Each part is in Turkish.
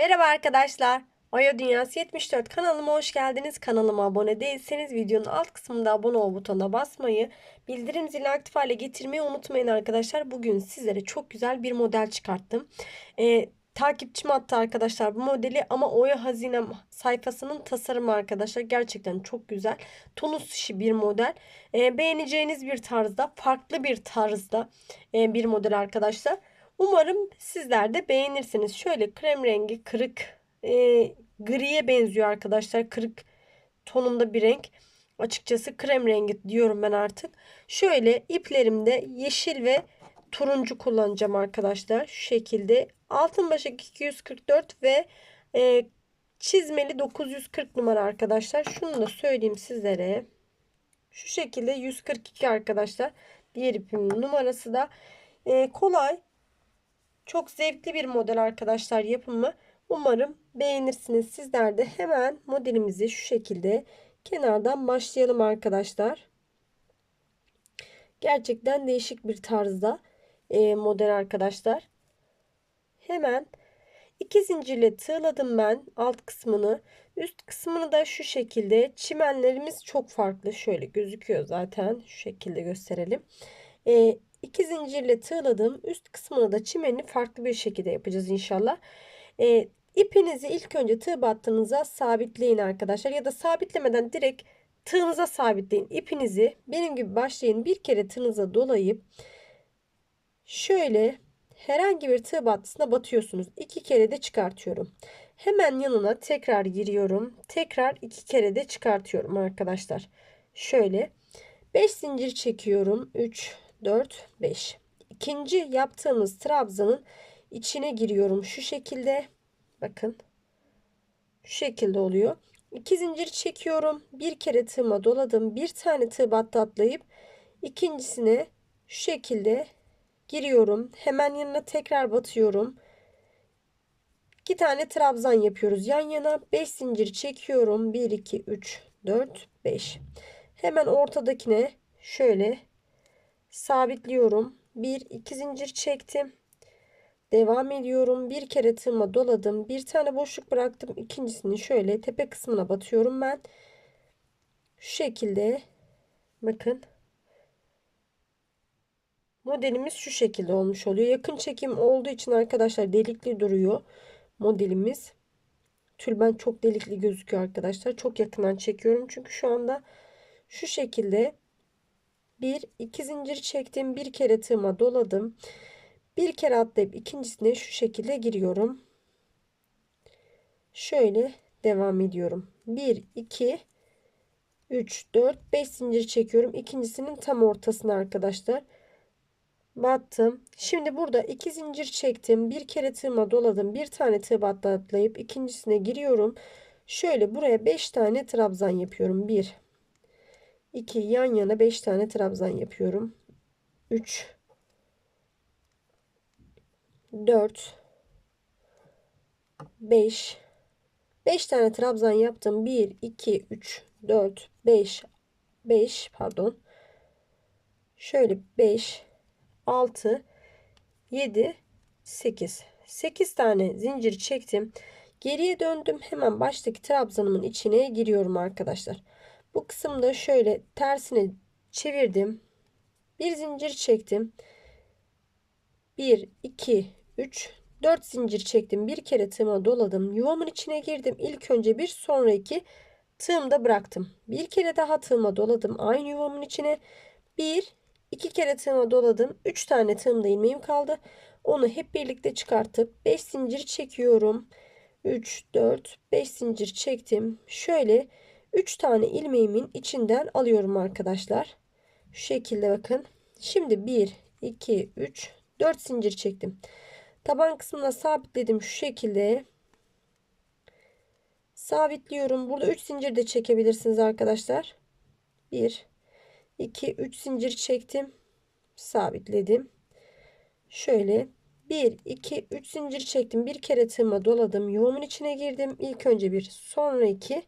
Merhaba arkadaşlar. Oya Dünyası 74 kanalıma hoş geldiniz. Kanalıma abone değilseniz videonun alt kısmında abone ol butonuna basmayı, bildirim zilini aktif hale getirmeyi unutmayın arkadaşlar. Bugün sizlere çok güzel bir model çıkarttım. Ee, takipçim attı arkadaşlar bu modeli ama Oya Hazinem sayfasının tasarımı arkadaşlar gerçekten çok güzel. Tunus işi bir model. Ee, beğeneceğiniz bir tarzda, farklı bir tarzda e, bir model arkadaşlar. Umarım sizler de beğenirsiniz. Şöyle krem rengi kırık e, griye benziyor arkadaşlar. Kırık tonunda bir renk. Açıkçası krem rengi diyorum ben artık. Şöyle iplerimde yeşil ve turuncu kullanacağım arkadaşlar. Şu şekilde. Altın başak 244 ve e, çizmeli 940 numara arkadaşlar. Şunu da söyleyeyim sizlere. Şu şekilde 142 arkadaşlar. Diğer ipimin numarası da e, kolay çok zevkli bir model arkadaşlar yapımı. Umarım beğenirsiniz. Sizler de hemen modelimizi şu şekilde kenardan başlayalım arkadaşlar. Gerçekten değişik bir tarzda e, model arkadaşlar. Hemen iki zincirle tığladım ben alt kısmını. Üst kısmını da şu şekilde çimenlerimiz çok farklı. Şöyle gözüküyor zaten. Şu şekilde gösterelim. E, 2 zincirle tığladım. Üst kısmını da çimenini farklı bir şekilde yapacağız inşallah. E, ipinizi ilk önce tığ battığınıza sabitleyin arkadaşlar. Ya da sabitlemeden direkt tığınıza sabitleyin. İpinizi benim gibi başlayın. Bir kere tığınıza dolayıp şöyle herhangi bir tığ battısına batıyorsunuz. İki kere de çıkartıyorum. Hemen yanına tekrar giriyorum. Tekrar iki kere de çıkartıyorum arkadaşlar. Şöyle 5 zincir çekiyorum. 3 4, 5. İkinci yaptığımız trabzanın içine giriyorum. Şu şekilde. Bakın. Şu şekilde oluyor. İki zincir çekiyorum. Bir kere tığıma doladım. Bir tane tığ battı atlayıp ikincisine şu şekilde giriyorum. Hemen yanına tekrar batıyorum. İki tane trabzan yapıyoruz. Yan yana 5 zincir çekiyorum. 1, 2, 3, 4, 5. Hemen ortadakine şöyle sabitliyorum. 1 2 zincir çektim. Devam ediyorum. Bir kere tığıma doladım. Bir tane boşluk bıraktım. İkincisini şöyle tepe kısmına batıyorum ben. Şu şekilde bakın. Modelimiz şu şekilde olmuş oluyor. Yakın çekim olduğu için arkadaşlar delikli duruyor modelimiz. Tülben çok delikli gözüküyor arkadaşlar. Çok yakından çekiyorum. Çünkü şu anda şu şekilde bir iki zincir çektim bir kere tığıma doladım. Bir kere atlayıp ikincisine şu şekilde giriyorum. Şöyle devam ediyorum. 1 2 3 4 5 zincir çekiyorum. İkincisinin tam ortasına arkadaşlar. Battım. Şimdi burada iki zincir çektim bir kere tığıma doladım bir tane tığ atlayıp ikincisine giriyorum. Şöyle buraya 5 tane trabzan yapıyorum. 1 2 yan yana 5 tane trabzan yapıyorum. 3 4 5 5 tane trabzan yaptım. 1 2 3 4 5 5 pardon. Şöyle 5 6 7 8 8 tane zincir çektim. Geriye döndüm. Hemen baştaki trabzanımın içine giriyorum arkadaşlar. Bu kısımda şöyle tersine çevirdim. Bir zincir çektim. 1, 2, 3, 4 zincir çektim. Bir kere tığıma doladım. Yuvamın içine girdim. İlk önce bir sonra iki tığımda bıraktım. Bir kere daha tığıma doladım. Aynı yuvamın içine bir, iki kere tığıma doladım. Üç tane tığımda ilmeğim kaldı. Onu hep birlikte çıkartıp 5 zincir çekiyorum. 3, 4, 5 zincir çektim. Şöyle 3 tane ilmeğimin içinden alıyorum arkadaşlar. Şu şekilde bakın. Şimdi 1, 2, 3, 4 zincir çektim. Taban kısmına sabitledim şu şekilde. Sabitliyorum. Burada 3 zincir de çekebilirsiniz arkadaşlar. 1, 2, 3 zincir çektim. Sabitledim. Şöyle 1, 2, 3 zincir çektim. Bir kere tığıma doladım. Yuvamın içine girdim. İlk önce bir, sonra iki.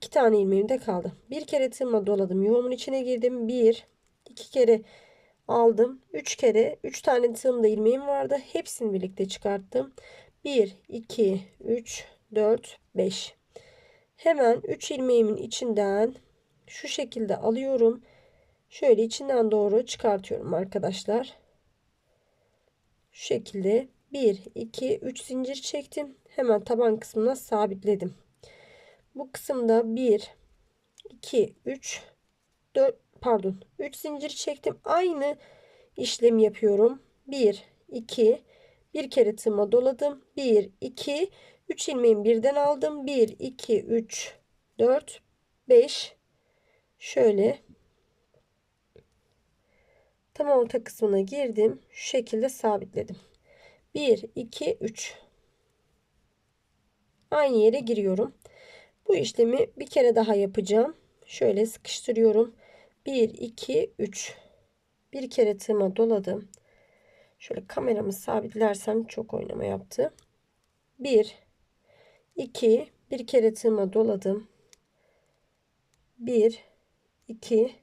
2 tane ilmeğim de kaldı. Bir kere tığıma doladım. Yuvamın içine girdim. 1 2 kere aldım. 3 kere 3 tane tığımda ilmeğim vardı. Hepsini birlikte çıkarttım. 1, 2, 3, 4, 5. Hemen 3 ilmeğimin içinden şu şekilde alıyorum. Şöyle içinden doğru çıkartıyorum arkadaşlar. Şu şekilde 1, 2, 3 zincir çektim. Hemen taban kısmına sabitledim. Bu kısımda 1, 2, 3, 4 pardon 3 zincir çektim. Aynı işlemi yapıyorum. 1, 2, bir kere tığıma doladım. 1, 2, 3 ilmeğimi birden aldım. 1, 2, 3, 4, 5. Şöyle tam orta kısmına girdim. Şu şekilde sabitledim. 1, 2, 3. Aynı yere giriyorum. Bu işlemi bir kere daha yapacağım. Şöyle sıkıştırıyorum. 1, 2, 3. Bir kere tığıma doladım. Şöyle kameramı sabitlersem çok oynama yaptı. 1, 2, bir kere tığıma doladım. 1, 2,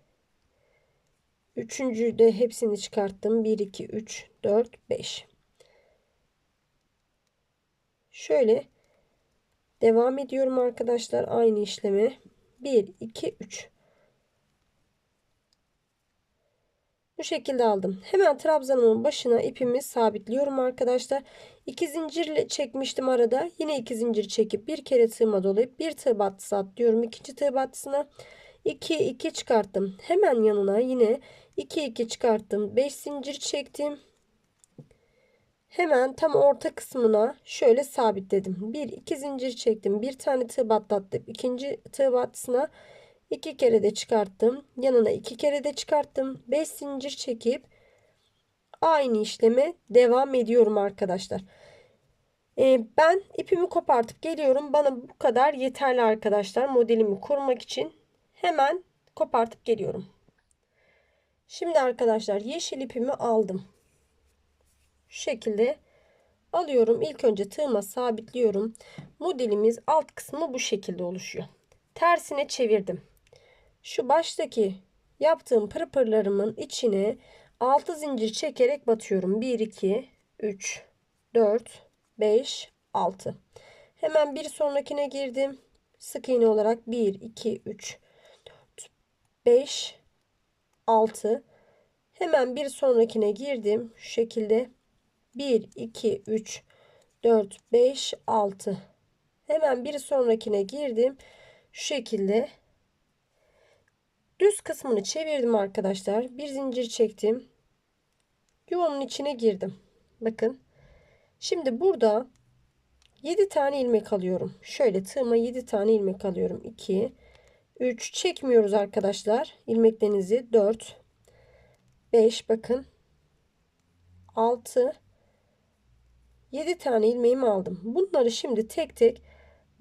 üçüncü de hepsini çıkarttım. 1, 2, 3, 4, 5. Şöyle devam ediyorum arkadaşlar aynı işlemi. 1, 2, 3. Bu şekilde aldım. Hemen trabzanımın başına ipimi sabitliyorum arkadaşlar. 2 zincirle çekmiştim arada. Yine 2 zincir çekip bir kere tığıma dolayıp bir tığ battısı atlıyorum. ikinci tığ battısına 2 2 çıkarttım. Hemen yanına yine 2 2 çıkarttım. 5 zincir çektim. Hemen tam orta kısmına şöyle sabitledim. 1 2 zincir çektim. Bir tane tığ batlattım. ikinci tığ battısına 2 kere de çıkarttım. Yanına 2 kere de çıkarttım. 5 zincir çekip aynı işleme devam ediyorum arkadaşlar. Ee, ben ipimi kopartıp geliyorum. Bana bu kadar yeterli arkadaşlar. Modelimi kurmak için hemen kopartıp geliyorum. Şimdi arkadaşlar yeşil ipimi aldım. Şu şekilde alıyorum. İlk önce tığıma sabitliyorum. Modelimiz alt kısmı bu şekilde oluşuyor. Tersine çevirdim. Şu baştaki yaptığım pırpırlarımın içine 6 zincir çekerek batıyorum. 1 2 3 4 5 6. Hemen bir sonrakine girdim. Sık iğne olarak 1 2 3 4 5 6. Hemen bir sonrakine girdim. Şu şekilde 1 2 3 4 5 6. Hemen bir sonrakine girdim. Şu şekilde Düz kısmını çevirdim arkadaşlar. Bir zincir çektim. Yuvamın içine girdim. Bakın. Şimdi burada 7 tane ilmek alıyorum. Şöyle tığıma 7 tane ilmek alıyorum. 2 3 çekmiyoruz arkadaşlar. İlmeklerinizi 4 5 bakın. 6 7 tane ilmeğimi aldım. Bunları şimdi tek tek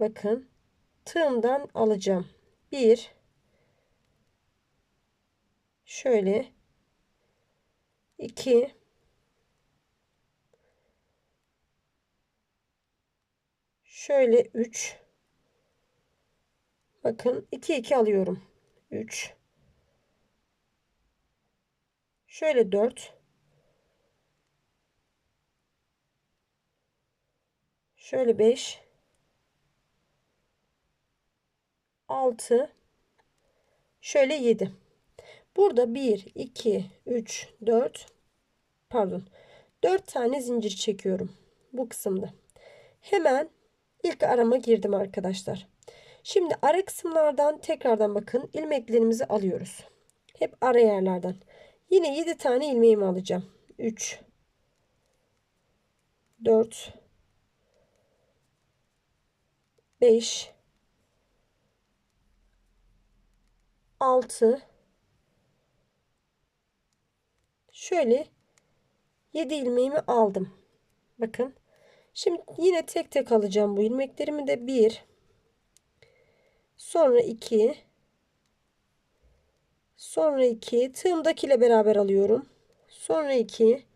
bakın tığımdan alacağım. 1 şöyle 2 şöyle 3 bakın 2 2 alıyorum 3 şöyle 4 şöyle 5 6 şöyle 7 Burada 1, 2, 3, 4 pardon 4 tane zincir çekiyorum bu kısımda. Hemen ilk arama girdim arkadaşlar. Şimdi ara kısımlardan tekrardan bakın ilmeklerimizi alıyoruz. Hep ara yerlerden. Yine 7 tane ilmeğimi alacağım. 3 4 5 6 şöyle 7 ilmeğimi aldım. Bakın. Şimdi yine tek tek alacağım bu ilmeklerimi de 1 sonra 2 sonra 2 tığımdakiyle beraber alıyorum. Sonra 2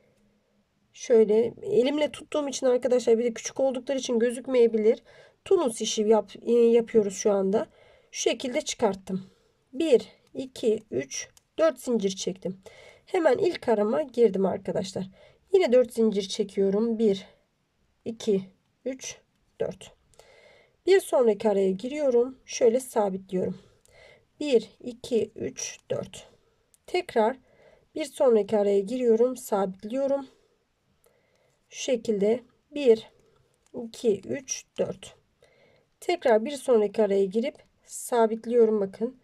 şöyle elimle tuttuğum için arkadaşlar bir de küçük oldukları için gözükmeyebilir. Tunus işi yap, e, yapıyoruz şu anda. Şu şekilde çıkarttım. 1 2 3 4 zincir çektim. Hemen ilk arama girdim arkadaşlar. Yine 4 zincir çekiyorum. 1 2 3, 4. Bir sonraki araya giriyorum. Şöyle sabitliyorum. 1, 2, 3, 4. Tekrar bir sonraki araya giriyorum. Sabitliyorum. Şu şekilde 1, 2, 3, 4. Tekrar bir sonraki araya girip sabitliyorum bakın.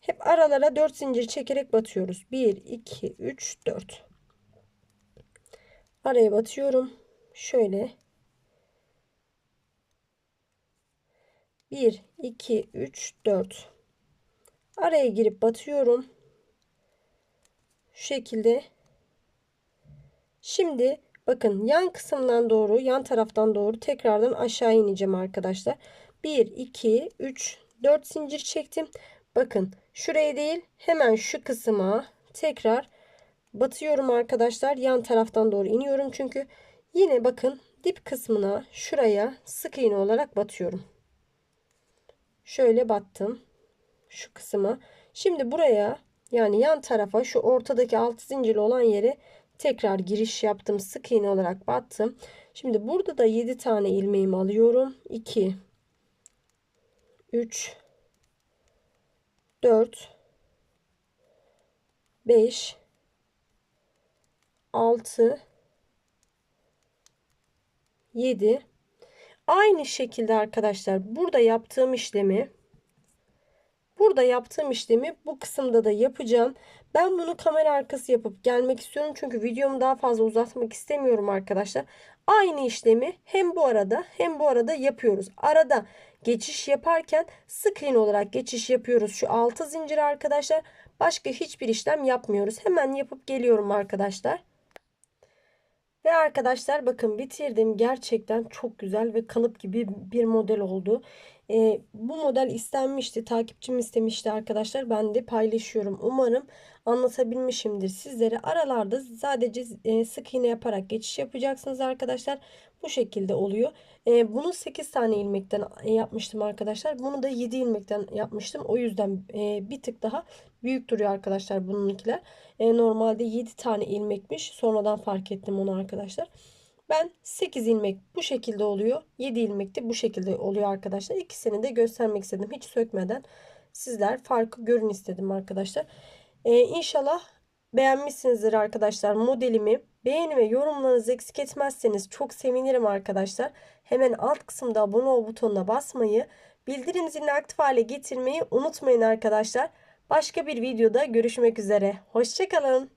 Hep aralara 4 zincir çekerek batıyoruz. 1, 2, 3, 4. Araya batıyorum. Şöyle. 1, 2, 3, 4. Araya girip batıyorum. Şu şekilde. Şimdi bakın yan kısımdan doğru, yan taraftan doğru tekrardan aşağı ineceğim arkadaşlar. 1, 2, 3, 4 zincir çektim. Bakın şuraya değil hemen şu kısma tekrar batıyorum arkadaşlar. Yan taraftan doğru iniyorum çünkü yine bakın dip kısmına şuraya sık iğne olarak batıyorum. Şöyle battım. Şu kısma. Şimdi buraya yani yan tarafa şu ortadaki altı zincirli olan yere tekrar giriş yaptım. Sık iğne olarak battım. Şimdi burada da 7 tane ilmeğimi alıyorum. 2 3 4 5 6 7 Aynı şekilde arkadaşlar burada yaptığım işlemi burada yaptığım işlemi bu kısımda da yapacağım. Ben bunu kamera arkası yapıp gelmek istiyorum. Çünkü videomu daha fazla uzatmak istemiyorum arkadaşlar. Aynı işlemi hem bu arada hem bu arada yapıyoruz. Arada geçiş yaparken iğne olarak geçiş yapıyoruz. Şu 6 zincir arkadaşlar. Başka hiçbir işlem yapmıyoruz. Hemen yapıp geliyorum arkadaşlar. Ve arkadaşlar bakın bitirdim. Gerçekten çok güzel ve kalıp gibi bir model oldu. E, bu model istenmişti. Takipçim istemişti arkadaşlar. Ben de paylaşıyorum. Umarım anlatabilmişimdir sizlere. Aralarda sadece e, sık iğne yaparak geçiş yapacaksınız arkadaşlar. Bu şekilde oluyor. E, bunu 8 tane ilmekten yapmıştım arkadaşlar. Bunu da 7 ilmekten yapmıştım. O yüzden e, bir tık daha büyük duruyor arkadaşlar bununkiler. E, normalde 7 tane ilmekmiş. Sonradan fark ettim onu arkadaşlar. Ben 8 ilmek bu şekilde oluyor. 7 ilmek de bu şekilde oluyor arkadaşlar. İkisini de göstermek istedim. Hiç sökmeden sizler farkı görün istedim arkadaşlar. Ee, inşallah beğenmişsinizdir arkadaşlar modelimi. Beğeni ve yorumlarınızı eksik etmezseniz çok sevinirim arkadaşlar. Hemen alt kısımda abone ol butonuna basmayı, bildirim zilini aktif hale getirmeyi unutmayın arkadaşlar. Başka bir videoda görüşmek üzere. Hoşçakalın.